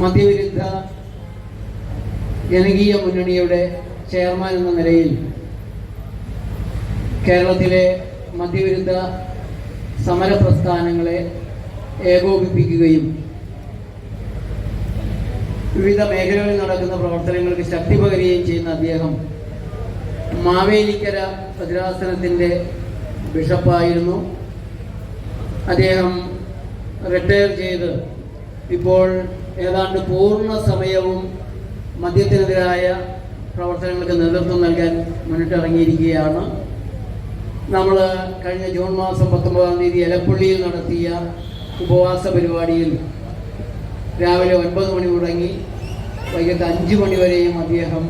മദ്യവിരുദ്ധ ജനകീയ മുന്നണിയുടെ ചെയർമാൻ എന്ന നിലയിൽ കേരളത്തിലെ മദ്യവിരുദ്ധ സമര പ്രസ്ഥാനങ്ങളെ ഏകോപിപ്പിക്കുകയും വിവിധ മേഖലകളിൽ നടക്കുന്ന പ്രവർത്തനങ്ങൾക്ക് ശക്തി പകരുകയും ചെയ്യുന്ന അദ്ദേഹം മാവേലിക്കര ഭദ്രാസനത്തിന്റെ ബിഷപ്പായിരുന്നു. അദ്ദേഹം റിട്ടയർ ചെയ്ത് ഇപ്പോൾ ഏതാണ്ട് പൂർണ സമയവും മദ്യത്തിനെതിരായ പ്രവർത്തനങ്ങൾക്ക് നേതൃത്വം നൽകാൻ മുന്നിട്ടിറങ്ങിയിരിക്കുകയാണ്. നമ്മൾ കഴിഞ്ഞ ജൂൺ മാസം പത്തൊമ്പതാം തീയതി എലപ്പള്ളിയിൽ നടത്തിയ ഉപവാസ പരിപാടിയിൽ രാവിലെ ഒൻപത് മണി തുടങ്ങി വൈകിട്ട് അഞ്ച് മണി വരെയും അദ്ദേഹം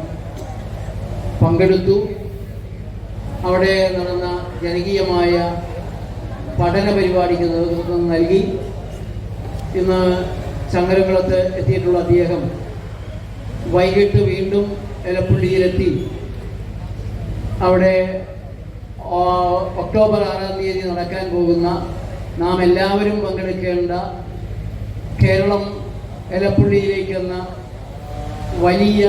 പങ്കെടുത്തു. അവിടെ നടന്ന ജനകീയമായ പഠന പരിപാടിക്ക് നേതൃത്വം നൽകി. ഇന്ന് ചങ്ങരകുളത്ത് എത്തിയിട്ടുള്ള അദ്ദേഹം വൈകിട്ട് വീണ്ടും എലപ്പുള്ളിയിലെത്തി. അവിടെ ഒക്ടോബർ ആറാം തീയതി നടക്കാൻ പോകുന്ന നാം എല്ലാവരും പങ്കെടുക്കേണ്ട കേരളം എലപ്പുള്ളിയിലേക്കെന്ന വലിയ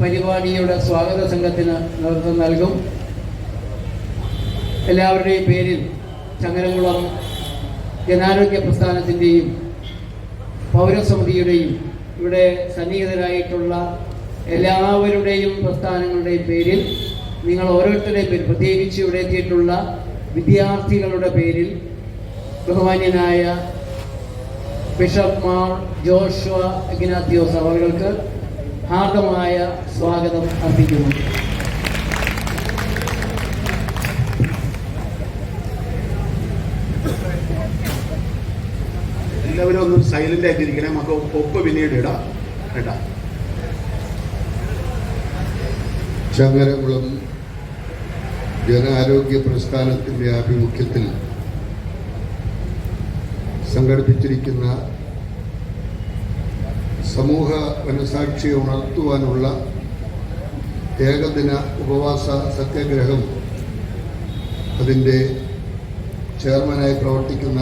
പരിപാടിയുടെ സ്വാഗത സംഘത്തിന് നേതൃത്വം നൽകും. എല്ലാവരുടെയും പേരിൽ ചങ്ങരംകുളം ജനാരോഗ്യ പ്രസ്ഥാനത്തിന്റെയും പൗരസമിതിയുടെയും ഇവിടെ സന്നിഹിതരായിട്ടുള്ള എല്ലാവരുടെയും പ്രസ്ഥാനങ്ങളുടെയും പേരിൽ നിങ്ങൾ ഓരോരുത്തരുടെയും പേരിൽ പ്രത്യേകിച്ച് ഇവിടെ എത്തിയിട്ടുള്ള വിദ്യാർത്ഥികളുടെ പേരിൽ ബഹുമാന്യനായ ബിഷപ്പ് മാർ ജോഷുവ അഗ്നാത്യോസ് അവർക്ക് ഹാർദമായ സ്വാഗതം അർപ്പിക്കുന്നു. എല്ലാവരും ഒന്ന് സൈലന്റ് ആയിട്ടിരിക്കണേ. നമുക്ക് ഒപ്പ് പിന്നീട് ഇടാം. കേട്ടാ? ചങ്ങരകുളം ജനാരോഗ്യ പ്രസ്ഥാനത്തിന്റെ ആഭിമുഖ്യത്തിൽ സംഘടിപ്പിച്ചിരിക്കുന്ന സമൂഹ മനസാക്ഷിയെ ഉണർത്തുവാനുള്ള ഏകദിന ഉപവാസ സത്യാഗ്രഹം അതിന്റെ ചെയർമാനായി പ്രവർത്തിക്കുന്ന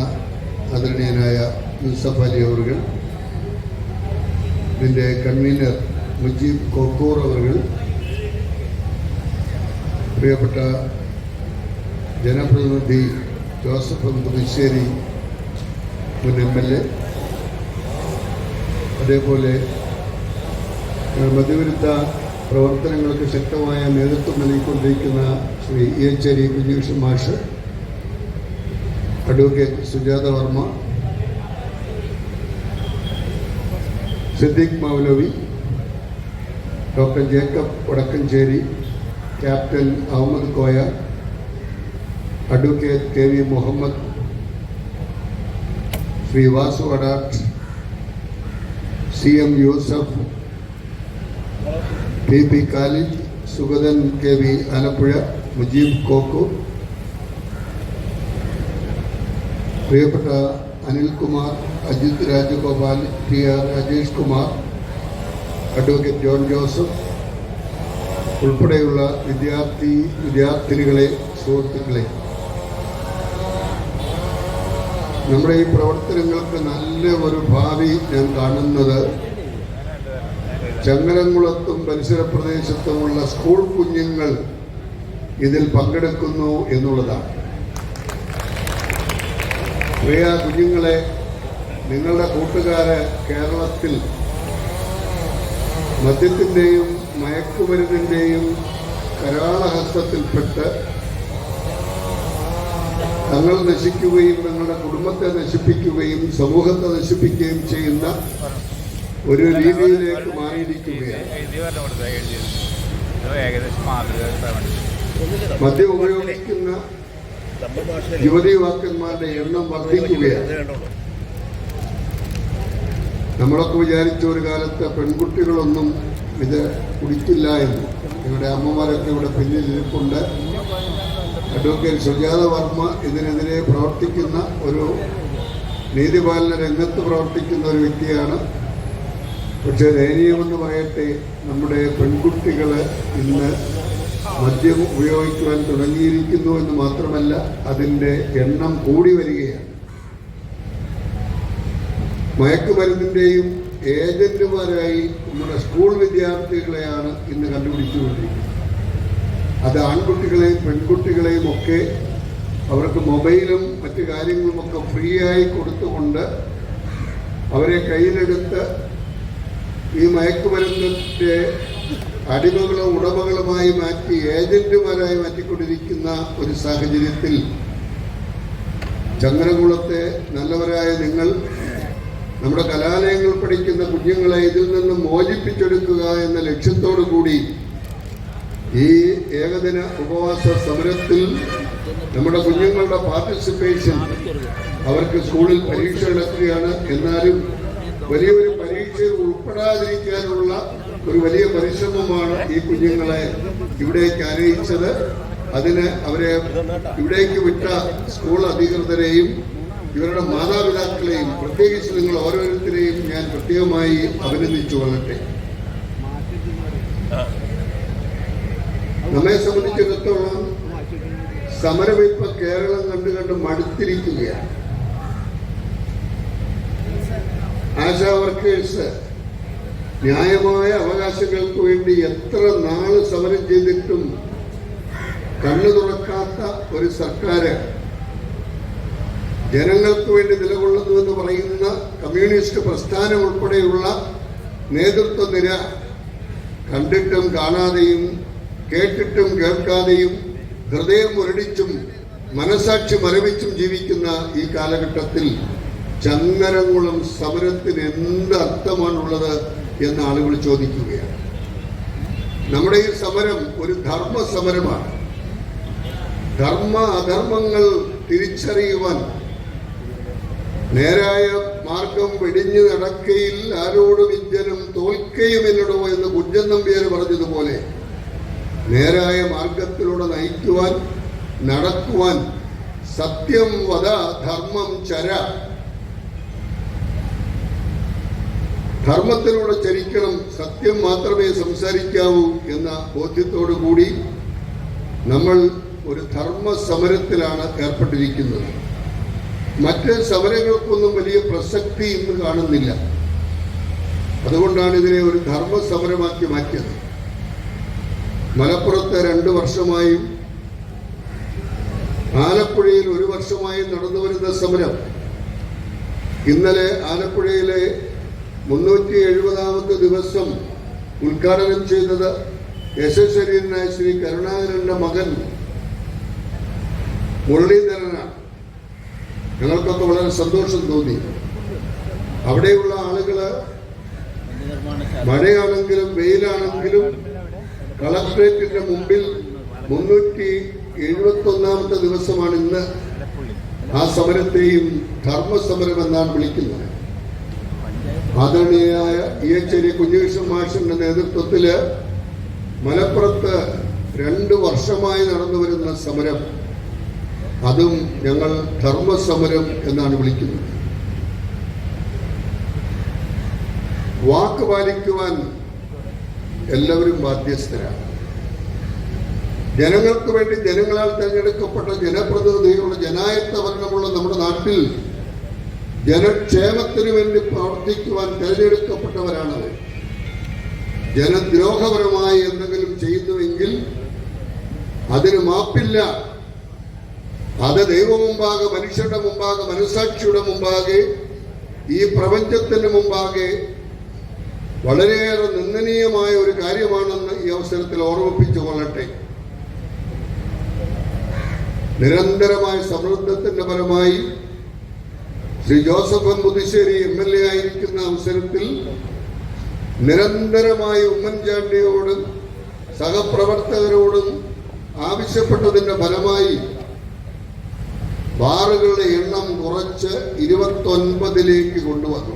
ആദരണീയനായ യൂസഫ് അലി അവർ ഇതിന്റെ കൺവീനർ മുജീബ് കൊക്കൂർ അവർ പ്രിയപ്പെട്ട ജനപ്രതിനിധി ജോസഫ് പുതുശ്ശേരി മുൻ എം എൽ എ അതേപോലെ മതിവിരുദ്ധ പ്രവർത്തനങ്ങൾക്ക് ശക്തമായ നേതൃത്വം നൽകിക്കൊണ്ടിരിക്കുന്ന ശ്രീ ഇയച്ചേരി കുഞ്ഞുഷ് മാഷ് advocate Sujatha Varma Siddique Maulavi doctor Jacob Vadakkanchery captain Ahammed Koya advocate K V Muhammad Shri Vasu Adat C M Yusuf P P Khalid Sugathan K V Alappuzha Mujeeb Kokku പ്രിയപ്പെട്ട Anilkumar Ajith Rajagopal T R Rajesh Kumar advocate John Joseph ഉൾപ്പെടെയുള്ള വിദ്യാർത്ഥി വിദ്യാർത്ഥിനികളെ സുഹൃത്തുക്കളെ. നമ്മുടെ ഈ പ്രവർത്തനങ്ങൾക്ക് നല്ല ഒരു ഭാവി ഞാൻ കാണുന്നത് ചങ്ങരംകുളത്തും പരിസര പ്രദേശത്തുമുള്ള സ്കൂൾ കുഞ്ഞുങ്ങൾ ഇതിൽ പങ്കെടുക്കുന്നു എന്നുള്ളതാണ്. പ്രിയ കുഞ്ഞുങ്ങളെ നിങ്ങളുടെ കൂട്ടുകാര് കേരളത്തിൽ മദ്യത്തിന്റെയും മയക്കുമരുന്നിന്റെയും കരാളഹസ്തത്തിൽപ്പെട്ട് തങ്ങൾ നശിക്കുകയും തങ്ങളുടെ കുടുംബത്തെ നശിപ്പിക്കുകയും സമൂഹത്തെ നശിപ്പിക്കുകയും ചെയ്യുന്ന ഒരു രീതിയിലേക്ക് മാറിയിരിക്കുകയാണ്. മദ്യം ഉപയോഗിക്കുന്ന യുവതി യുവാക്കന്മാരുടെ എണ്ണം വർദ്ധിക്കുകയാണ്. നമ്മളൊക്കെ വിചാരിച്ച ഒരു കാലത്ത് പെൺകുട്ടികളൊന്നും ഇത് കുടിക്കില്ല എന്ന്. ഞങ്ങളുടെ അമ്മമാരൊക്കെ ഇവിടെ പിന്നിൽ ഇരിപ്പുണ്ട്. അഡ്വക്കേറ്റ് സുജാത വർമ്മ ഇതിനെതിരെ പ്രവർത്തിക്കുന്ന ഒരു നീതിപാലന രംഗത്ത് പ്രവർത്തിക്കുന്ന ഒരു വ്യക്തിയാണ്. പക്ഷേ ദയനീയമെന്ന് പറയട്ടെ നമ്മുടെ പെൺകുട്ടികൾ ഇന്ന് മദ്യം ഉപയോഗിക്കുവാൻ തുടങ്ങിയിരിക്കുന്നു എന്ന് മാത്രമല്ല അതിന്റെ എണ്ണം കൂടി വരികയാണ്. മയക്കുമരുന്നിന്റെയും ഏജന്റുമാരായി നമ്മുടെ സ്കൂൾ വിദ്യാർത്ഥികളെയാണ് ഇന്ന് കണ്ടുപിടിച്ചുകൊണ്ടിരിക്കുന്നത്. അത് ആൺകുട്ടികളെയും പെൺകുട്ടികളെയും ഒക്കെ അവർക്ക് മൊബൈലും മറ്റു കാര്യങ്ങളുമൊക്കെ ഫ്രീ ആയി കൊടുത്തുകൊണ്ട് അവരെ കയ്യിലെടുത്ത് ഈ മയക്കുമരുന്നിന്റെ അടിമകളും ഉടമകളുമായി മാറ്റി ഏജന്റുമാരായി മാറ്റിക്കൊണ്ടിരിക്കുന്ന ഒരു സാഹചര്യത്തിൽ ചങ്ങരകുളത്തെ നല്ലവരായ നിങ്ങൾ നമ്മുടെ കലാലയങ്ങൾ പഠിക്കുന്ന കുഞ്ഞുങ്ങളെ ഇതിൽ നിന്ന് മോചിപ്പിച്ചെടുക്കുക എന്ന ലക്ഷ്യത്തോടു കൂടി ഈ ഏകദിന ഉപവാസ സമരത്തിൽ നമ്മുടെ കുഞ്ഞുങ്ങളുടെ പാർട്ടിസിപ്പേഷൻ അവർക്ക് സ്കൂളിൽ പരീക്ഷ നടത്തുകയാണ്. എന്നാലും വലിയൊരു പരീക്ഷയിൽ ഉൾപ്പെടാതിരിക്കാനുള്ള ഒരു വലിയ പരിശ്രമമാണ് ഈ കുഞ്ഞുങ്ങളെ ഇവിടേക്ക് അറിയിച്ചത്. അതിന് അവരെ ഇവിടേക്ക് വിട്ട സ്കൂൾ അധികൃതരെയും ഇവരുടെ മാതാപിതാക്കളെയും പ്രത്യേകിച്ച് നിങ്ങൾ ഓരോരുത്തരെയും ഞാൻ പ്രത്യേകമായി അഭിനന്ദിച്ചു കൊള്ളട്ടെ നമ്മെ സംബന്ധിച്ചിടത്തോളം സമരം ഇപ്പൊ കേരളം കണ്ടു കണ്ട് മടുത്തിരിക്കുകയാണ്. ആശാ വർക്കേഴ്സ് ന്യായമായ അവകാശങ്ങൾക്ക് വേണ്ടി എത്ര നാൾ സമരം ചെയ്തിട്ടും കണ്ണു തുറക്കാത്ത ഒരു സർക്കാർ ജനങ്ങൾക്ക് വേണ്ടി നിലകൊള്ളുന്നുവെന്ന് പറയുന്ന കമ്മ്യൂണിസ്റ്റ് പ്രസ്ഥാനം ഉൾപ്പെടെയുള്ള നേതൃത്വ നിര കണ്ടിട്ടും കാണാതെയും കേട്ടിട്ടും കേൾക്കാതെയും ഹൃദയം മുരടിച്ചും മനസാക്ഷി മരവിച്ചും ജീവിക്കുന്ന ഈ കാലഘട്ടത്തിൽ ചങ്ങരംകുളം സമരത്തിന് എന്ത് അർത്ഥമാണുള്ളത് എന്ന് ആളുകൾ ചോദിക്കുകയാണ്. നമ്മുടെ ഈ സമരം ഒരു ധർമ്മ സമരമാണ് ധർമ്മ അധർമ്മങ്ങൾ തിരിച്ചറിയുവാൻ നേരായ മാർഗം വെടിഞ്ഞു നടക്കയിൽ ആരോട് തോൽക്കയും എന്നിടോ എന്ന് കുഞ്ചൻ നമ്പ്യാർ പറഞ്ഞതുപോലെ നേരായ മാർഗത്തിലൂടെ നയിക്കുവാൻ നടക്കുവാൻ സത്യം വധ ധർമ്മം ചര ധർമ്മത്തിലൂടെ ചരിക്കണം സത്യം മാത്രമേ സംസാരിക്കാവൂ എന്ന ബോധ്യത്തോടു കൂടി നമ്മൾ ഒരു ധർമ്മ സമരത്തിലാണ് ഏർപ്പെട്ടിരിക്കുന്നത്. മറ്റ് സമരങ്ങൾക്കൊന്നും വലിയ പ്രസക്തി ഇന്ന് കാണുന്നില്ല. അതുകൊണ്ടാണ് ഇതിനെ ഒരു ധർമ്മ സമരമാക്കി മാറ്റിയത്. മലപ്പുറത്ത് രണ്ട് വർഷമായും ആലപ്പുഴയിൽ ഒരു വർഷമായും നടന്നു വരുന്ന സമരം ഇന്നലെ ആലപ്പുഴയിലെ മുന്നൂറ്റി എഴുപതാമത്തെ ദിവസം ഉദ്ഘാടനം ചെയ്തത് യശസ്വരീനായ ശ്രീ കരുണാകരന്റെ മകൻ മുരളീധരനാണ്. ഞങ്ങൾക്കൊക്കെ വളരെ സന്തോഷം തോന്നി. അവിടെയുള്ള ആളുകൾ മഴയാണെങ്കിലും വെയിലാണെങ്കിലും കളക്ട്രേറ്റിന്റെ മുമ്പിൽ മുന്നൂറ്റി എഴുപത്തി ഒന്നാമത്തെ ദിവസമാണ് ഇന്ന് ആ സമരത്തെയും ധർമ്മസമരം എന്നാണ് വിളിക്കുന്നത്. ആദരണീയായ ഇ എച്ച് എരി കുഞ്ഞുകൃഷ്ണൻ മാഷിന്റെ നേതൃത്വത്തിൽ മലപ്പുറത്ത് രണ്ട് വർഷമായി നടന്നു വരുന്ന സമരം അതും ഞങ്ങൾ ധർമ്മസമരം എന്നാണ് വിളിക്കുന്നത്. വാക്ക് പാലിക്കുവാൻ എല്ലാവരും ബാധ്യസ്ഥരാണ്. ജനങ്ങൾക്ക് വേണ്ടി ജനങ്ങളാൽ തിരഞ്ഞെടുക്കപ്പെട്ട ജനപ്രതിനിധികളുടെ ജനായത്ത ഭരണമുള്ള നമ്മുടെ നാട്ടിൽ ജനക്ഷേമത്തിന് വേണ്ടി പ്രവർത്തിക്കുവാൻ തിരഞ്ഞെടുക്കപ്പെട്ടവരാണത് ജനദ്രോഹപരമായി എന്തെങ്കിലും ചെയ്യുന്നുവെങ്കിൽ അതിന് മാപ്പില്ല. അത് ദൈവ മുമ്പാകെ മനുഷ്യരുടെ മുമ്പാകെ മനസാക്ഷിയുടെ മുമ്പാകെ ഈ പ്രപഞ്ചത്തിന് മുമ്പാകെ വളരെയേറെ നിന്ദനീയമായ ഒരു കാര്യമാണെന്ന് ഈ അവസരത്തിൽ ഓർമ്മിപ്പിച്ചു കൊള്ളട്ടെ. നിരന്തരമായ സമ്മർദ്ദത്തിന്റെ ഫലമായി Shri Joseph M Muthissery M L A ആയിരിക്കുന്ന അവസരത്തിൽ നിരന്തരമായി ഉമ്മൻചാണ്ടിയോടും സഹപ്രവർത്തകരോടും ആവശ്യപ്പെട്ടതിന്റെ ഫലമായി ബാറുകളുടെ എണ്ണം കുറച്ച് ഇരുപത്തൊൻപതിലേക്ക് കൊണ്ടുവന്നു.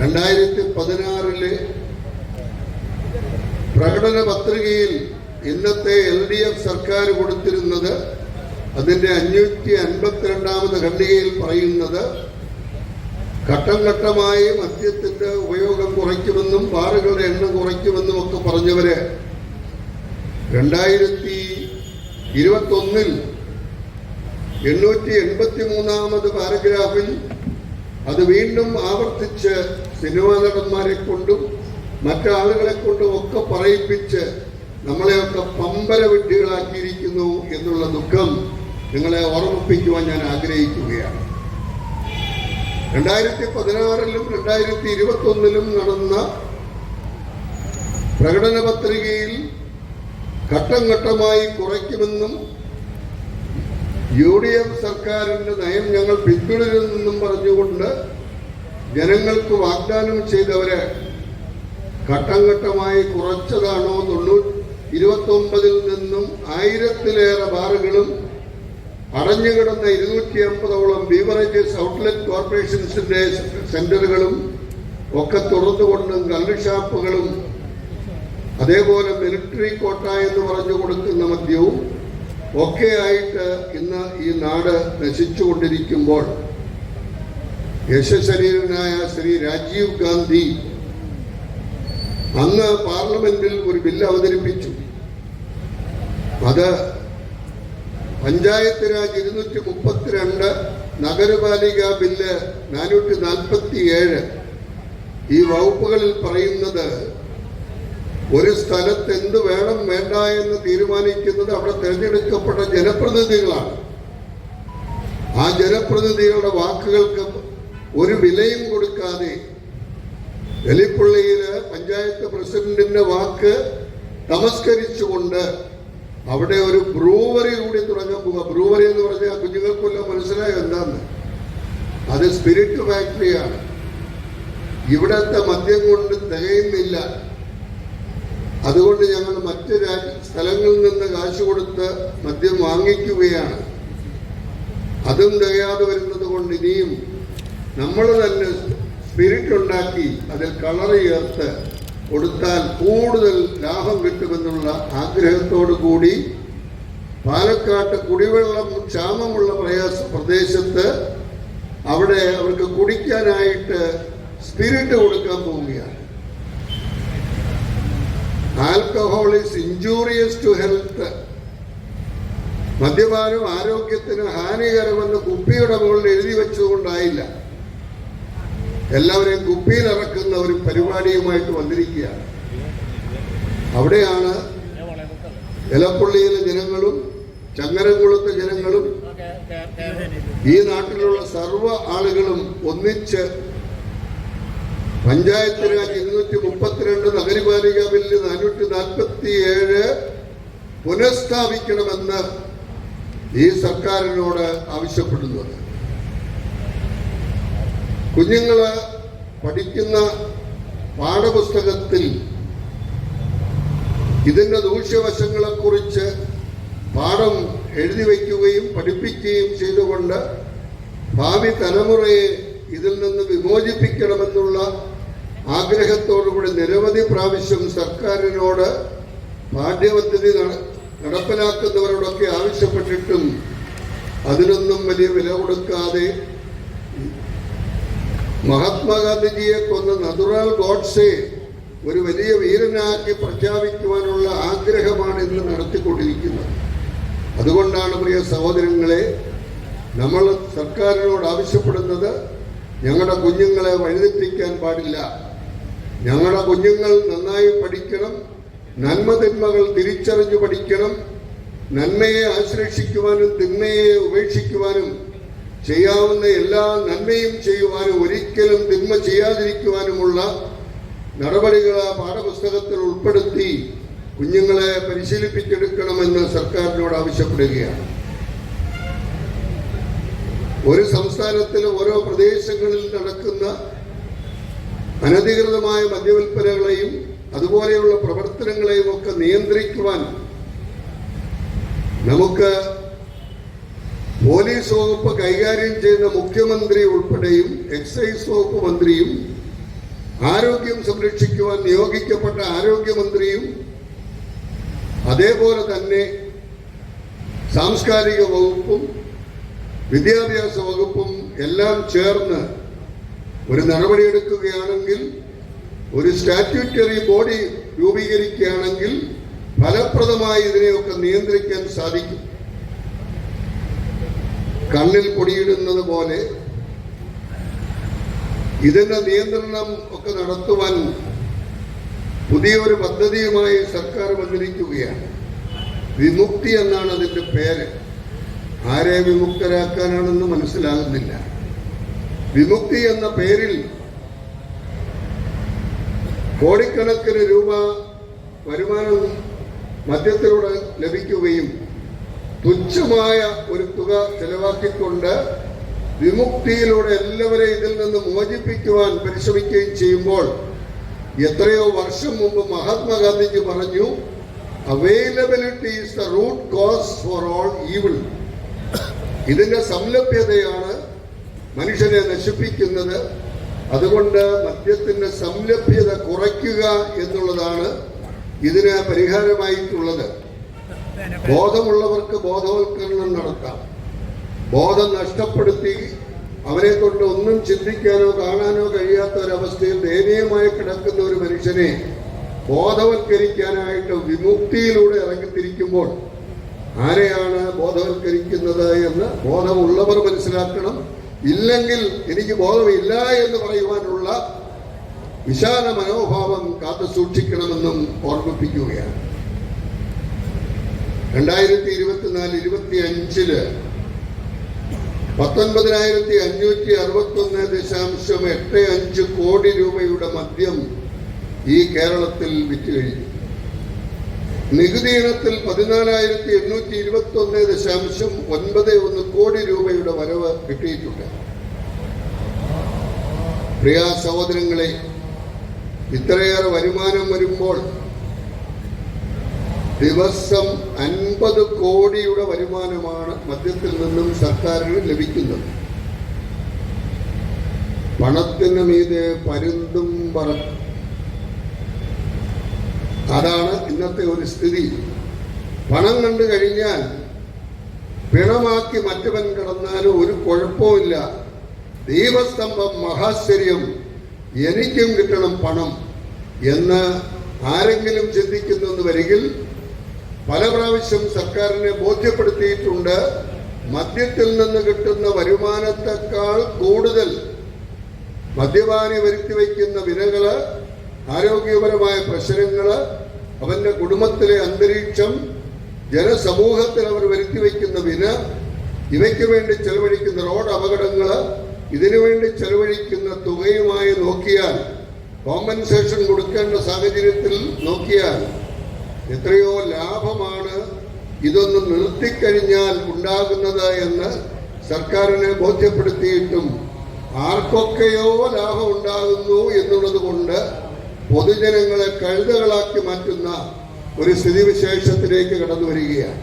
രണ്ടായിരത്തി പതിനാറിലെ പ്രകടന പത്രികയിൽ ഇന്നത്തെ എൽ ഡി എഫ് സർക്കാർ കൊടുത്തിരുന്നത് അതിന്റെ അഞ്ഞൂറ്റി അൻപത്തിരണ്ടാമത് ഖണ്ഡികയിൽ പറയുന്നത് ഘട്ടം ഘട്ടമായി മദ്യത്തിന്റെ ഉപയോഗം കുറയ്ക്കുമെന്നും ബാറുകളുടെ എണ്ണം കുറയ്ക്കുമെന്നും ഒക്കെ പറഞ്ഞവര് രണ്ടായിരത്തി ഇരുപത്തി ഒന്നിൽ എണ്ണൂറ്റി എൺപത്തി മൂന്നാമത് പാരഗ്രാഫിൽ അത് വീണ്ടും ആവർത്തിച്ച് സിനിമാ നടന്മാരെ കൊണ്ടും മറ്റാളുകളെ കൊണ്ടും ഒക്കെ പറയിപ്പിച്ച് നമ്മളെയൊക്കെ പമ്പര വിഡ്ഢികളാക്കിയിരിക്കുന്നു എന്നുള്ള ദുഃഖം നിങ്ങളെ ഓർമ്മിപ്പിക്കുവാൻ ഞാൻ ആഗ്രഹിക്കുകയാണ്. രണ്ടായിരത്തി പതിനാറിലും രണ്ടായിരത്തി ഇരുപത്തി ഒന്നിലും നടന്ന പ്രകടന പത്രികയിൽ ഘട്ടം ഘട്ടമായി കുറയ്ക്കുമെന്നും യു ഡി എഫ് സർക്കാരിന്റെ നയം ഞങ്ങൾ പിന്തുടരുമെന്നും പറഞ്ഞുകൊണ്ട് ജനങ്ങൾക്ക് വാഗ്ദാനം ചെയ്തവരെ ഘട്ടം ഘട്ടമായി കുറച്ചതാണോ തൊണ്ണൂറ്റി ഇരുപത്തി ഒമ്പതിൽ നിന്നും ആയിരത്തിലേറെ ബാറുകളും അടഞ്ഞുകിടന്ന ഇരുന്നൂറ്റി അമ്പതോളം ബീവറേജസ് ഔട്ട്ലെറ്റ് കോർപ്പറേഷൻസിന്റെ സെന്ററുകളും ഒക്കെ തുറന്നുകൊണ്ടും കള്ള് ഷാപ്പുകളും അതേപോലെ മിലിറ്ററി കോട്ട എന്ന് പറഞ്ഞു കൊടുക്കുന്ന മദ്യവും ഒക്കെ ആയിട്ട് ഇന്ന് ഈ നാട് നശിച്ചുകൊണ്ടിരിക്കുമ്പോൾ യശശരീരനായ ശ്രീ രാജീവ് ഗാന്ധി അന്ന് പാർലമെന്റിൽ ഒരു ബില്ല് അവതരിപ്പിച്ചു. അത് പഞ്ചായത്ത് രാജ് ഇരുന്നൂറ്റി മുപ്പത്തിരണ്ട് നഗരപാലിക ബില്ല് നാനൂറ്റി നാൽപ്പത്തി ഏഴ് ഈ വകുപ്പുകളിൽ പറയുന്നത് ഒരു സ്ഥലത്ത് എന്ത് വേണം വേണ്ട എന്ന് തീരുമാനിക്കുന്നത് അവിടെ തിരഞ്ഞെടുക്കപ്പെട്ട ജനപ്രതിനിധികളാണ്. ആ ജനപ്രതിനിധികളുടെ വാക്കുകൾക്ക് ഒരു വിലയും കൊടുക്കാതെ എലിപ്പുള്ളിയിലെ പഞ്ചായത്ത് പ്രസിഡന്റിന്റെ വാക്ക് തമസ്കരിച്ചുകൊണ്ട് അവിടെ ഒരു ബ്രൂവറി കൂടി തുടങ്ങാൻ ബ്രൂവറി എന്ന് പറഞ്ഞാൽ കുഞ്ഞുങ്ങൾക്കെല്ലാം മനസ്സിലായോ എന്താന്ന്? അത് സ്പിരിറ്റ് ഫാക്ടറിയാണ്. ഇവിടത്തെ മദ്യം കൊണ്ട് തികയുന്നില്ല. അതുകൊണ്ട് ഞങ്ങൾ മറ്റ് സ്ഥലങ്ങളിൽ നിന്ന് കാശ് കൊടുത്ത് മദ്യം വാങ്ങിക്കുകയാണ്. അതും തികയാതെ വരുന്നത് കൊണ്ട് ഇനിയും നമ്മൾ തന്നെ സ്പിരിറ്റ് ഉണ്ടാക്കി അതിൽ കളർ ചേർത്ത് കൊടുത്താൽ കൂടുതൽ ലാഭം കിട്ടുമെന്നുള്ള ആഗ്രഹത്തോടു കൂടി പാലക്കാട്ട് കുടിവെള്ളം ക്ഷാമമുള്ള പ്രയാസ പ്രദേശത്ത് അവിടെ അവർക്ക് കുടിക്കാനായിട്ട് സ്പിരിറ്റ് കൊടുക്കാൻ പോവുകയാണ്. Alcohol is injurious to health മദ്യപാനം ആരോഗ്യത്തിന് ഹാനികരമെന്ന് കുപ്പിയുടെ മുകളിൽ എഴുതി വെച്ചുകൊണ്ടായില്ല. എല്ലാവരെയും കുപ്പിയിൽ ഇറക്കുന്ന ഒരു പരിപാടിയുമായിട്ട് വന്നിരിക്കുകയാണ്. അവിടെയാണ് ഇലപ്പുള്ളിയിലെ ജനങ്ങളും ചങ്ങരംകുളത്തെ ജനങ്ങളും ഈ നാട്ടിലുള്ള സർവ ആളുകളും ഒന്നിച്ച് പഞ്ചായത്ത് രാജ് ഇരുന്നൂറ്റി മുപ്പത്തിരണ്ട് നഗരപാലിക ബില്ല് നാനൂറ്റി നാൽപ്പത്തി ഏഴ് പുനഃസ്ഥാപിക്കണമെന്ന് ഈ സർക്കാരിനോട് ആവശ്യപ്പെടുന്നത്. കുഞ്ഞുങ്ങൾ പഠിക്കുന്ന പാഠപുസ്തകത്തിൽ ഇതിന്റെ ദൂഷ്യവശങ്ങളെ കുറിച്ച് പാഠം എഴുതി വയ്ക്കുകയും പഠിപ്പിക്കുകയും ചെയ്തുകൊണ്ട് ഭാവി തലമുറയെ ഇതിൽ നിന്ന് വിമോചിപ്പിക്കണമെന്നുള്ള ആഗ്രഹത്തോടുകൂടി നിരവധി പ്രാവശ്യം സർക്കാരിനോട് പാഠ്യപദ്ധതി നട- നടപ്പിലാക്കുന്നവരോടൊക്കെ ആവശ്യപ്പെട്ടിട്ടും അതിനൊന്നും വലിയ വില കൊടുക്കാതെ മഹാത്മാഗാന്ധിജിയെ കൊന്ന നദുറാൽ ഗോഡ്സെ ഒരു വലിയ വീരനാക്കി പ്രഖ്യാപിക്കുവാനുള്ള ആഗ്രഹമാണ് ഇന്ന് നടത്തിക്കൊണ്ടിരിക്കുന്നത്. അതുകൊണ്ടാണ് പ്രിയ സഹോദരങ്ങളെ നമ്മൾ സർക്കാരിനോട് ആവശ്യപ്പെടുന്നത് ഞങ്ങളുടെ കുഞ്ഞുങ്ങളെ വഴിതെറ്റിക്കാൻ പാടില്ല. ഞങ്ങളുടെ കുഞ്ഞുങ്ങൾ നന്നായി പഠിക്കണം നന്മതിന്മകൾ തിരിച്ചറിഞ്ഞു പഠിക്കണം നന്മയെ ആശ്ലേഷിക്കുവാനും തിന്മയെ ഉപേക്ഷിക്കുവാനും ചെയ്യാവുന്ന എല്ലാ നന്മയും ചെയ്യുവാനും ഒരിക്കലും തിന്മ ചെയ്യാതിരിക്കുവാനുമുള്ള നടപടികൾ ആ പാഠപുസ്തകത്തിൽ ഉൾപ്പെടുത്തി കുഞ്ഞുങ്ങളെ പരിശീലിപ്പിച്ചെടുക്കണമെന്ന് സർക്കാരിനോട് ആവശ്യപ്പെടുകയാണ്. ഒരു സംസ്ഥാനത്തിലെ ഓരോ പ്രദേശങ്ങളിൽ നടക്കുന്ന അനധികൃതമായ മദ്യവിൽപ്പനകളെയും അതുപോലെയുള്ള പ്രവർത്തനങ്ങളെയും ഒക്കെ നിയന്ത്രിക്കുവാൻ നമുക്ക് പോലീസ് വകുപ്പ് കൈകാര്യം ചെയ്യുന്ന മുഖ്യമന്ത്രി ഉൾപ്പെടെയും എക്സൈസ് വകുപ്പ് മന്ത്രിയും ആരോഗ്യം സംരക്ഷിക്കുവാൻ നിയോഗിക്കപ്പെട്ട ആരോഗ്യമന്ത്രിയും അതേപോലെ തന്നെ സാംസ്കാരിക വകുപ്പും വിദ്യാഭ്യാസ വകുപ്പും എല്ലാം ചേർന്ന് ഒരു നടപടിയെടുക്കുകയാണെങ്കിൽ ഒരു സ്റ്റാറ്റ്യൂട്ടറി ബോഡി രൂപീകരിക്കുകയാണെങ്കിൽ ഫലപ്രദമായി ഇതിനെയൊക്കെ നിയന്ത്രിക്കാൻ സാധിക്കും. കണ്ണിൽ പൊടിയിടുന്നത് പോലെ ഇതിന്റെ നിയന്ത്രണം ഒക്കെ നടത്തുവാൻ പുതിയൊരു പദ്ധതിയുമായി സർക്കാർ വന്നിരിക്കുകയാണ്. വിമുക്തി എന്നാണ് അതിന്റെ പേര്. ആരെ വിമുക്തരാക്കാനാണെന്ന് മനസ്സിലാകുന്നില്ല. വിമുക്തി എന്ന പേരിൽ കോടിക്കണക്കിന് രൂപ വരുമാനം മദ്യത്തിലൂടെ ലഭിക്കുകയും തുച്ഛമായ ഒരു തുക ചെലവാക്കിക്കൊണ്ട് വിമുക്തിയിലൂടെ എല്ലാവരെയും ഇതിൽ നിന്ന് മോചിപ്പിക്കുവാൻ പരിശ്രമിക്കുകയും ചെയ്യുമ്പോൾ എത്രയോ വർഷം മുമ്പ് മഹാത്മാഗാന്ധിജി പറഞ്ഞു availability is the root cause for all evil ഇതിന്റെ സംലഭ്യതയാണ് മനുഷ്യനെ നശിപ്പിക്കുന്നത് അതുകൊണ്ട് മദ്യത്തിന്റെ സംലഭ്യത കുറയ്ക്കുക എന്നുള്ളതാണ് ഇതിന് പരിഹാരമായിട്ടുള്ളത്. ബോധമുള്ളവർക്ക് ബോധവൽക്കരണം നടത്താം. ബോധം നഷ്ടപ്പെടുത്തി അവരെ കൊണ്ട് ഒന്നും ചിന്തിക്കാനോ കാണാനോ കഴിയാത്ത ഒരവസ്ഥയിൽ ദയനീയമായി കിടക്കുന്ന ഒരു മനുഷ്യനെ ബോധവൽക്കരിക്കാനായിട്ട് വിമുക്തിയിലൂടെ ഇറങ്ങിത്തിരിക്കുമ്പോൾ ആരെയാണ് ബോധവൽക്കരിക്കുന്നത് എന്ന് ബോധമുള്ളവർ മനസ്സിലാക്കണം. ഇല്ലെങ്കിൽ എനിക്ക് ബോധമില്ല എന്ന് പറയുവാനുള്ള വിശാല മനോഭാവം കാത്തു സൂക്ഷിക്കണമെന്നും ഓർമ്മിപ്പിക്കുകയാണ്. രണ്ടായിരത്തി ഇരുപത്തിനാല് ഇരുപത്തി അഞ്ചിൽ പത്തൊൻപതിനായിരത്തി അഞ്ഞൂറ്റി അറുപത്തി ഒന്ന് ദശാംശം എട്ട് അഞ്ച് കോടി രൂപയുടെ മദ്യം ഈ കേരളത്തിൽ വിറ്റ് കഴിഞ്ഞു. നികുതി ഇനത്തിൽ പതിനാലായിരത്തി എണ്ണൂറ്റി ഇരുപത്തി ഒന്ന് ദശാംശം ഒൻപത് ഒന്ന് കോടി രൂപയുടെ വരവ് കിട്ടിയിട്ടുണ്ട്. പ്രിയ സഹോദരങ്ങളെ ഇത്രയേറെ വരുമാനം വരുമ്പോൾ ദിവസം അൻപത് കോടിയുടെ വരുമാനമാണ് മദ്യത്തിൽ നിന്നും സർക്കാരിന് ലഭിക്കുന്നത്. പണത്തിന് മീതെ പരുന്തും പറ അതാണ് ഇന്നത്തെ ഒരു സ്ഥിതി. പണം കണ്ടു കഴിഞ്ഞാൽ പിണമാക്കി മറ്റവൻ കിടന്നാലും ഒരു കുഴപ്പമില്ല ദീപസ്തംഭം മഹാശ്ചര്യം എനിക്കും കിട്ടണം പണം എന്ന് ആരെങ്കിലും ചിന്തിക്കുന്നെന്ന് വരികിൽ പല പ്രാവശ്യം സർക്കാരിനെ ബോധ്യപ്പെടുത്തിയിട്ടുണ്ട് മദ്യത്തിൽ നിന്ന് കിട്ടുന്ന വരുമാനത്തെക്കാൾ കൂടുതൽ മദ്യപാനി വരുത്തി വയ്ക്കുന്ന വിനകൾ ആരോഗ്യപരമായ പ്രശ്നങ്ങൾ അവന്റെ കുടുംബത്തിലെ അന്തരീക്ഷം ജനസമൂഹത്തിൽ അവർ വരുത്തി വയ്ക്കുന്ന വില ഇവയ്ക്ക് വേണ്ടി ചെലവഴിക്കുന്ന റോഡ് അപകടങ്ങൾ ഇതിനു വേണ്ടി ചെലവഴിക്കുന്ന തുകയുമായി നോക്കിയാൽ കോമ്പൻസേഷൻ കൊടുക്കേണ്ട സാഹചര്യത്തിൽ നോക്കിയാൽ എത്രയോ ലാഭമാണ് ഇതൊന്നും നിർത്തിക്കഴിഞ്ഞാൽ ഉണ്ടാകുന്നത് എന്ന് സർക്കാരിനെ ബോധ്യപ്പെടുത്തിയിട്ടും ആർക്കൊക്കെയോ ലാഭം ഉണ്ടാകുന്നു എന്നുള്ളത് കൊണ്ട് പൊതുജനങ്ങളെ കഴുതകളാക്കി മാറ്റുന്ന ഒരു സ്ഥിതിവിശേഷത്തിലേക്ക് കടന്നു വരികയാണ്.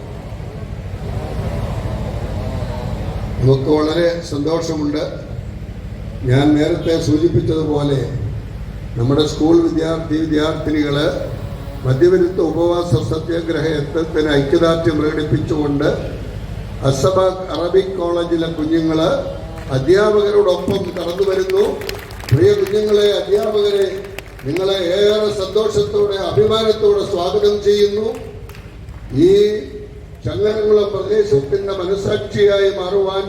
നമുക്ക് വളരെ സന്തോഷമുണ്ട്. ഞാൻ നേരത്തെ സൂചിപ്പിച്ചതുപോലെ നമ്മുടെ സ്കൂൾ വിദ്യാർത്ഥി വിദ്യാർത്ഥിനികൾ മദ്യവിരുദ്ധ ഉപവാസ സത്യാഗ്രഹ യത്നത്തിന് ഐക്യദാർഢ്യം പ്രകടിപ്പിച്ചുകൊണ്ട് അസബ അറബിക് കോളേജിലെ കുഞ്ഞുങ്ങൾ അധ്യാപകരോടൊപ്പം കടന്നു വരുന്നു പ്രിയ കുഞ്ഞുങ്ങളെ അധ്യാപകരെ നിങ്ങളെ ഏറെ സന്തോഷത്തോടെ അഭിമാനത്തോടെ സ്വാഗതം ചെയ്യുന്നു. ഈ ചങ്ങനകുളം പ്രദേശത്തിന്റെ മനസാക്ഷിയായി മാറുവാൻ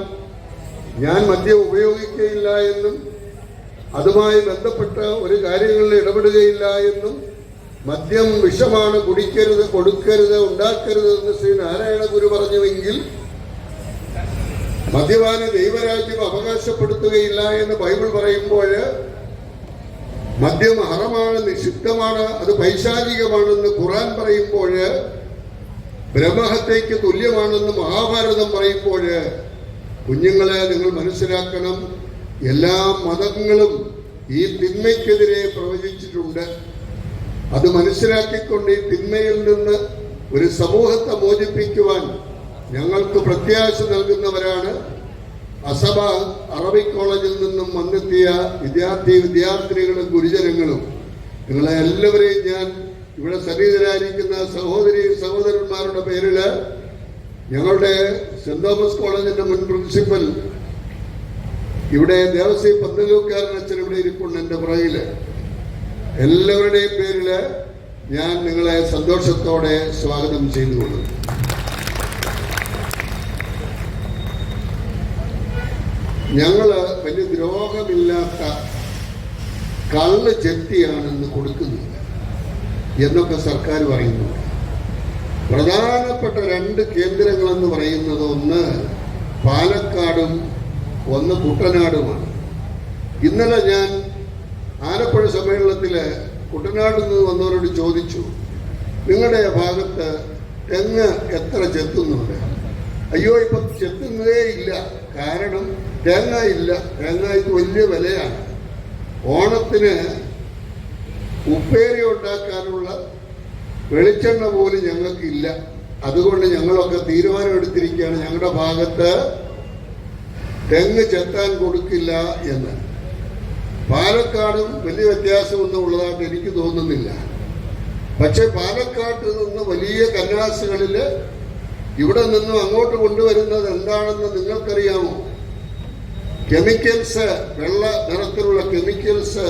ഞാൻ മദ്യം ഉപയോഗിക്കുകയില്ല എന്നും അതുമായി ബന്ധപ്പെട്ട ഒരു കാര്യങ്ങളിൽ ഇടപെടുകയില്ല എന്നും മദ്യം വിഷമാണ് കുടിക്കരുത് കൊടുക്കരുത് ഉണ്ടാക്കരുത് എന്ന് ശ്രീ നാരായണ ഗുരു പറഞ്ഞുവെങ്കിൽ മദ്യപാന ദൈവരാജ്യം അവകാശപ്പെടുത്തുകയില്ല എന്ന് ബൈബിൾ പറയുമ്പോൾ മദ്യം ഹറമാണ് നിഷിദ്ധമാണ് അത് പൈശാചികമാണെന്ന് ഖുറാൻ പറയുമ്പോൾ ബ്രഹ്മഹത്യക്ക് തുല്യമാണെന്ന് മഹാഭാരതം പറയുമ്പോൾ കുഞ്ഞുങ്ങളെ നിങ്ങൾ മനസ്സിലാക്കണം. എല്ലാ മതങ്ങളും ഈ തിന്മയ്ക്കെതിരെ പ്രവചിച്ചിട്ടുണ്ട്. അത് മനസ്സിലാക്കിക്കൊണ്ട് ഈ തിന്മയിൽ നിന്ന് ഒരു സമൂഹത്തെ മോചിപ്പിക്കുവാൻ ഞങ്ങൾക്ക് പ്രത്യാശ നൽകുന്നവരാണ് അസബ അറബിക് കോളേജിൽ നിന്നും വന്നെത്തിയ വിദ്യാർത്ഥി വിദ്യാർത്ഥിനികളും ഗുരുജനങ്ങളും. നിങ്ങളെ എല്ലാവരെയും ഞാൻ ഇവിടെ സന്നിഹിതരായിരിക്കുന്ന സഹോദരി സഹോദരന്മാരുടെ പേരിൽ ഞങ്ങളുടെ സെന്റ് തോമസ് കോളേജിന്റെ മുൻ പ്രിൻസിപ്പൽ ഇവിടെ ദേവസ്വം പന്തലൂക്കാരൻ അച്ഛൻ ഇവിടെ ഇരിപ്പുണ്ട് എന്റെ പുറകിൽ. എല്ലാവരുടെയും പേരിൽ ഞാൻ നിങ്ങളെ സന്തോഷത്തോടെ സ്വാഗതം ചെയ്തുകൊള്ളുന്നു. ഞങ്ങൾ വലിയ ദ്രോഹമില്ലാത്ത കള്ള് ചെത്തിയാണെന്ന് കൊടുക്കുന്നത് എന്നൊക്കെ സർക്കാർ പറയുന്നു. പ്രധാനപ്പെട്ട രണ്ട് കേന്ദ്രങ്ങളെന്ന് പറയുന്നത് ഒന്ന് പാലക്കാടും ഒന്ന് കുട്ടനാടുമാണ്. ഇന്നലെ ഞാൻ ആലപ്പുഴ സമ്മേളനത്തിൽ കുട്ടനാട്ടിൽ നിന്ന് വന്നവരോട് ചോദിച്ചു നിങ്ങളുടെ ഭാഗത്ത് തെങ്ങ് എത്ര ചെത്തുന്നുണ്ട്? അയ്യോ ഇപ്പം ചെത്തുന്നതേ ഇല്ല കാരണം തേങ്ങ ഇല്ല. തേങ്ങയ്ക്ക് വലിയ വിലയാണ്. ഓണത്തിന് ഉപ്പേരി ഉണ്ടാക്കാനുള്ള വെളിച്ചെണ്ണ പോലും ഞങ്ങൾക്കില്ല. അതുകൊണ്ട് ഞങ്ങളൊക്കെ തീരുമാനമെടുത്തിരിക്കുകയാണ്. ഞങ്ങളുടെ ഭാഗത്ത് തെങ്ങ് ചെത്താൻ കൊടുക്കില്ല എന്ന്. പാലക്കാടും വലിയ വ്യത്യാസമൊന്നും ഉള്ളതായിട്ട് എനിക്ക് തോന്നുന്നില്ല. പക്ഷെ പാലക്കാട്ട് നിന്ന് വലിയ കന്നാസുകളിൽ ഇവിടെ നിന്നും അങ്ങോട്ട് കൊണ്ടുവരുന്നത് എന്താണെന്ന് നിങ്ങൾക്കറിയാമോ? കെമിക്കൽസ് വെള്ള നിറത്തിലുള്ള കെമിക്കൽസ്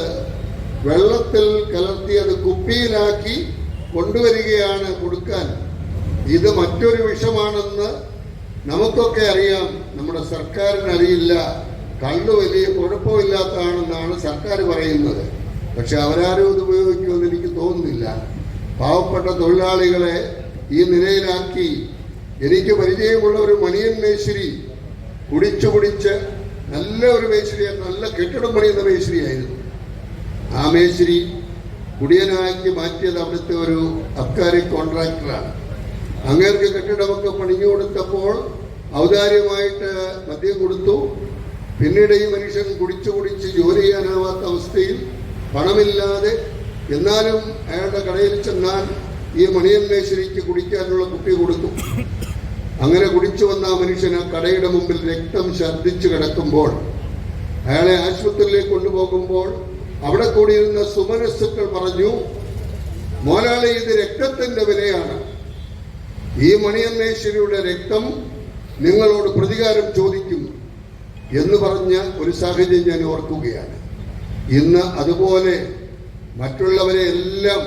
വെള്ളത്തിൽ കലർത്തി അത് കുപ്പിയിലാക്കി കൊണ്ടുവരികയാണ് കൊടുക്കാൻ. ഇത് മറ്റൊരു വിഷമാണെന്ന് നമുക്കൊക്കെ അറിയാം. നമ്മുടെ സർക്കാരിന് അറിയില്ല കള്ളു വലിയ കുഴപ്പമില്ലാത്തതാണെന്നാണ് സർക്കാർ പറയുന്നത്. പക്ഷെ അവരാരും ഇത് ഉപയോഗിക്കുമെന്ന് എനിക്ക് തോന്നുന്നില്ല. പാവപ്പെട്ട തൊഴിലാളികളെ ഈ നിലയിലാക്കി എനിക്ക് പരിചയമുള്ള ഒരു മണിയൻ മേശ്വരി കുടിച്ചു കുടിച്ച് നല്ല ഒരു മേശ്വരിയായിരുന്നു നല്ല കെട്ടിടം പണിയുന്ന മേശ്വരിയായിരുന്നു ആ മേശ്വരി കുടിയനാക്കി മാറ്റിയത് അവിടുത്തെ ഒരു അബ്കാരി കോൺട്രാക്ടറാണ്. അങ്ങേർക്ക് കെട്ടിടമൊക്കെ പണിഞ്ഞു കൊടുത്തപ്പോൾ ഔദാര്യമായിട്ട് മദ്യം കൊടുത്തു. പിന്നീട് ഈ മനുഷ്യൻ കുടിച്ചു കുടിച്ച് ജോലി ചെയ്യാനാവാത്ത അവസ്ഥയിൽ പണമില്ലാതെ എന്നാലും അയാളുടെ കടയിൽ ചെന്നാൽ ഈ മണിയൻ മേശ്വരിക്ക് കുടിക്കാനുള്ള കുപ്പി കൊടുത്തു. അങ്ങനെ കുടിച്ചു വന്ന ആ മനുഷ്യന് കടയുടെ മുമ്പിൽ രക്തം ഛർദ്ദിച്ചു കിടക്കുമ്പോൾ അയാളെ ആശുപത്രിയിലേക്ക് കൊണ്ടുപോകുമ്പോൾ അവിടെ കൂടിയിരുന്ന സുമനസ്സുക്കൾ പറഞ്ഞു മോലാളി ഇത് രക്തത്തിന്റെ വിലയാണ്. ഈ മണിയന്നേശ്വരിയുടെ രക്തം നിങ്ങളോട് പ്രതികാരം ചോദിക്കുന്നു. എന്ന് പറഞ്ഞ ഒരു സാഹചര്യം ഞാൻ ഓർക്കുകയാണ്. ഇന്ന് അതുപോലെ മറ്റുള്ളവരെ എല്ലാം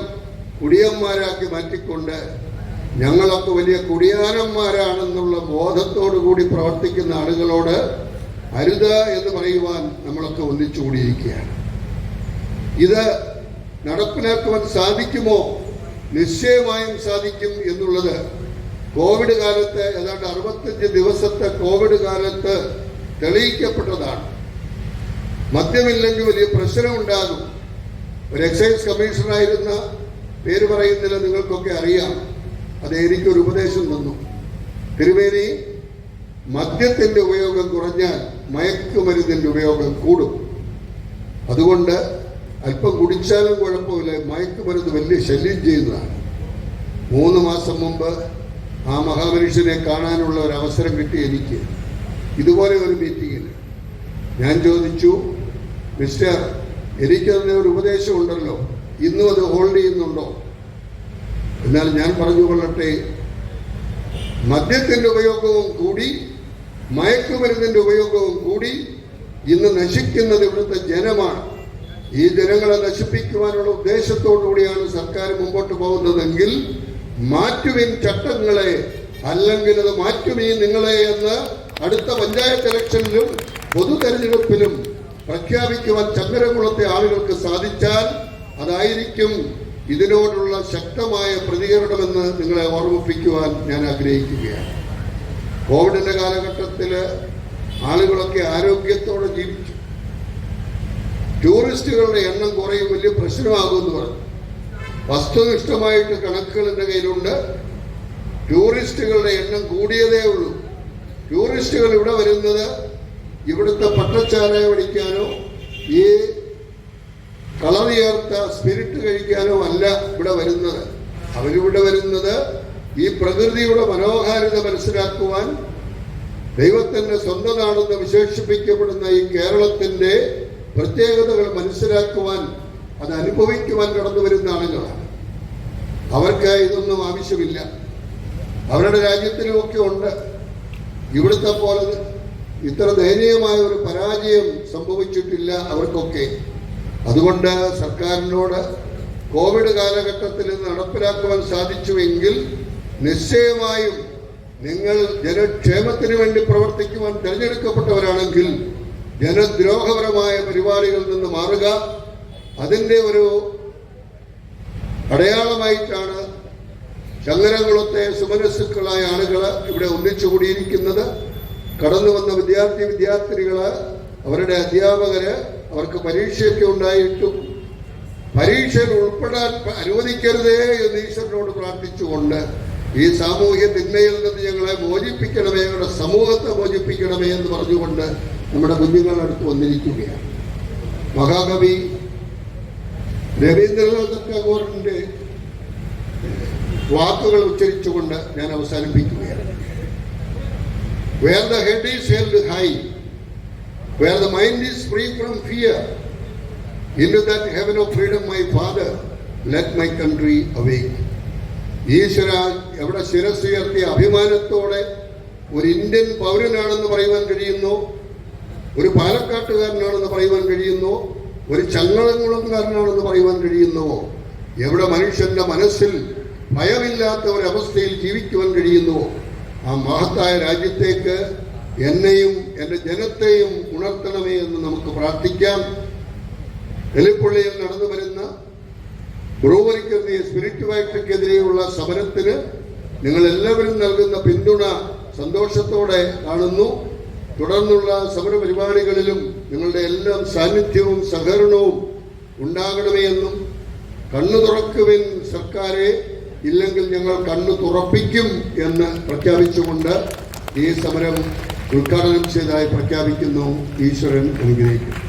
കുടിയന്മാരാക്കി മാറ്റിക്കൊണ്ട് ഞങ്ങളൊക്കെ വലിയ കുടിയാനന്മാരാണെന്നുള്ള ബോധത്തോടു കൂടി പ്രവർത്തിക്കുന്ന ആളുകളോട് അരുത് എന്ന് പറയുവാൻ നമ്മളൊക്കെ ഒന്നിച്ചുകൂടിയിരിക്കുകയാണ്. ഇത് നടപ്പിലാക്കുവാൻ സാധിക്കുമോ? നിശ്ചയമായും സാധിക്കും എന്നുള്ളത് കോവിഡ് കാലത്ത് ഏതാണ്ട് അറുപത്തഞ്ച് ദിവസത്തെ കോവിഡ് കാലത്ത് തെളിയിക്കപ്പെട്ടതാണ്. മദ്യമില്ലെങ്കിൽ വലിയ പ്രശ്നമുണ്ടാകും. ഒരു എക്സൈസ് കമ്മീഷണറായിരുന്ന പേര് പറയുന്നില്ല നിങ്ങൾക്കൊക്കെ അറിയാം. അത് എനിക്കൊരു ഉപദേശം തന്നു തിരുവേനി മദ്യത്തിന്റെ ഉപയോഗം കുറഞ്ഞാൽ മയക്കുമരുന്നിന്റെ ഉപയോഗം കൂടും. അതുകൊണ്ട് അല്പം കുടിച്ചാലും കുഴപ്പമില്ല മയക്കുമരുന്ന് വലിയ ശല്യം ചെയ്യുന്നതാണ്. മൂന്ന് മാസം മുമ്പ് ആ മഹാമനുഷ്യനെ കാണാനുള്ള ഒരു അവസരം കിട്ടി എനിക്ക്. ഇതുപോലെ ഒരു മീറ്റിങ്ങിന് ഞാൻ ചോദിച്ചു മിസ്റ്റർ എനിക്ക് തന്നെ ഒരു ഉപദേശം ഉണ്ടല്ലോ ഇന്നും അത് ഹോൾഡ് ചെയ്യുന്നുണ്ടോ? എന്നാൽ ഞാൻ പറഞ്ഞുകൊള്ളട്ടെ മദ്യത്തിന്റെ ഉപയോഗവും കൂടി മയക്കുമരുന്നിന്റെ ഉപയോഗവും കൂടി ഇന്ന് നശിക്കുന്നത് ഇവിടുത്തെ ജനമാണ്. ഈ ജനങ്ങളെ നശിപ്പിക്കുവാനുള്ള ഉദ്ദേശത്തോടുകൂടിയാണ് സർക്കാർ മുമ്പോട്ട് പോകുന്നതെങ്കിൽ മാറ്റുവിൻ ചട്ടങ്ങളെ അല്ലെങ്കിൽ അത് മാറ്റുമീ നിങ്ങളെ എന്ന് അടുത്ത പഞ്ചായത്ത് ഇലക്ഷനിലും പൊതു തെരഞ്ഞെടുപ്പിലും പ്രഖ്യാപിക്കുവാൻ ചങ്ങരകുളത്തെ ആളുകൾക്ക് സാധിച്ചാൽ അതായിരിക്കും ഇതിനോടുള്ള ശക്തമായ പ്രതികരണമെന്ന് നിങ്ങളെ ഓർമ്മിപ്പിക്കുവാൻ ഞാൻ ആഗ്രഹിക്കുകയാണ്. കോവിഡിന്റെ കാലഘട്ടത്തിൽ ആളുകളൊക്കെ ആരോഗ്യത്തോടെ ജീവിച്ചു. ടൂറിസ്റ്റുകളുടെ എണ്ണം കുറയും വലിയ പ്രശ്നമാകുമെന്ന് പറഞ്ഞു. വസ്തുനിഷ്ഠമായിട്ട് കണക്കുകൾ എന്റെ കയ്യിലുണ്ട്. ടൂറിസ്റ്റുകളുടെ എണ്ണം കൂടിയതേ ഉള്ളൂ. ടൂറിസ്റ്റുകൾ ഇവിടെ വരുന്നത് ഇവിടുത്തെ പട്ടച്ചാരായ പഠിക്കാനോ ഈ കളർ ചേർത്ത സ്പിരിറ്റ് കഴിക്കാനോ അല്ല ഇവിടെ വരുന്നത്. അവരിവിടെ വരുന്നത് ഈ പ്രകൃതിയുടെ മനോഹാരിത മനസ്സിലാക്കുവാൻ ദൈവത്തിന്റെ സ്വന്തമാണെന്ന് വിശേഷിപ്പിക്കപ്പെടുന്ന ഈ കേരളത്തിന്റെ പ്രത്യേകതകൾ മനസ്സിലാക്കുവാൻ അത് അനുഭവിക്കുവാൻ കടന്നു വരുന്ന ആളുകളാണ്. അവർക്ക് ഇതൊന്നും ആവശ്യമില്ല. അവരുടെ രാജ്യത്തിലുമൊക്കെ ഉണ്ട്. ഇവിടുത്തെ പോലെ ഇത്ര ദയനീയമായ ഒരു പരാജയം സംഭവിച്ചിട്ടില്ല അവർക്കൊക്കെ. അതുകൊണ്ട് സർക്കാരിനോട് കോവിഡ് കാലഘട്ടത്തിൽ നടപ്പിലാക്കുവാൻ സാധിച്ചുവെങ്കിൽ നിശ്ചയമായും നിങ്ങൾ ജനക്ഷേമത്തിന് വേണ്ടി പ്രവർത്തിക്കുവാൻ തിരഞ്ഞെടുക്കപ്പെട്ടവരാണെങ്കിൽ ജനദ്രോഹപരമായ പരിപാടികളിൽ നിന്ന് മാറുക. അതിന്റെ ഒരു അടയാളമായിട്ടാണ് ചങ്ങരകുളത്തെ സുമനസ്സുക്കളായ ആളുകൾ ഇവിടെ ഒന്നിച്ചുകൂടിയിരിക്കുന്നത് കടന്നു വന്ന വിദ്യാർത്ഥി വിദ്യാർത്ഥിനികൾ അവരുടെ അധ്യാപകര് അവർക്ക് പരീക്ഷയൊക്കെ ഉണ്ടായിട്ടും പരീക്ഷയിൽ ഉൾപ്പെടാൻ അനുവദിക്കരുതേ എന്ന് ഈശ്വരനോട് പ്രാർത്ഥിച്ചുകൊണ്ട് ഈ സാമൂഹ്യ തിന്മയിൽ നിന്ന് ഞങ്ങളെ മോചിപ്പിക്കണമേ ഞങ്ങളുടെ സമൂഹത്തെ മോചിപ്പിക്കണമേ എന്ന് പറഞ്ഞുകൊണ്ട് നമ്മുടെ കുഞ്ഞുങ്ങളടുത്ത് വന്നിരിക്കുകയാണ്. മഹാകവി രവീന്ദ്രനാഥ് ടാഗോറിന്റെ വാക്കുകൾ ഉച്ചരിച്ചുകൊണ്ട് ഞാൻ അവസാനിപ്പിക്കുകയാണ്. High the mind is free from fear in that heaven of freedom my father let my country awake ഈശ്വര എവിടെ ശിരസുയർത്തിയ അഭിമാനത്തോടെ ഒരു ഇന്ത്യൻ പൗരനാണെന്ന് പറയുവാൻ കഴിയുന്നു ഒരു പാലക്കാട്ടുകാരനാണെന്ന് പറയുവാൻ കഴിയുന്നു ഒരു ചങ്ങളംകുളംകാരനാണെന്ന് പറയുവാൻ കഴിയുന്നു. എവിടെ മനുഷ്യന്റെ മനസ്സിൽ ഭയമില്ലാത്ത ഒരവസ്ഥയിൽ ജീവിക്കുവാൻ കഴിയുന്നു ആ മഹത്തായ രാജ്യത്തേക്ക് എന്നെയും എന്റെ ജനത്തെയും ഉണർത്തണമേ എന്ന് നമുക്ക് പ്രാർത്ഥിക്കാം. എലിപ്പുള്ളിയിൽ നടന്നു വരുന്ന ബ്രൂവറിക്കെതിരെ സ്പിരിറ്റ് ഫാക്ടറിക്കെതിരെയുള്ള സമരത്തിന് നിങ്ങൾ എല്ലാവരും നൽകുന്ന പിന്തുണ സന്തോഷത്തോടെ കാണുന്നു. തുടർന്നുള്ള സമരപരിപാടികളിലും നിങ്ങളുടെ എല്ലാം സാന്നിധ്യവും സഹകരണവും ഉണ്ടാകണമേ എന്നും കണ്ണു തുറക്കുവിൻ സർക്കാരെ ഇല്ലെങ്കിൽ ഞങ്ങൾ കണ്ണു തുറപ്പിക്കും എന്ന് പ്രഖ്യാപിച്ചുകൊണ്ട് ഈ സമരം ഉദ്ഘാടനം ചെയ്തതായി പ്രഖ്യാപിക്കുന്നു. ഈശ്വരൻ അനുഗ്രഹിക്കും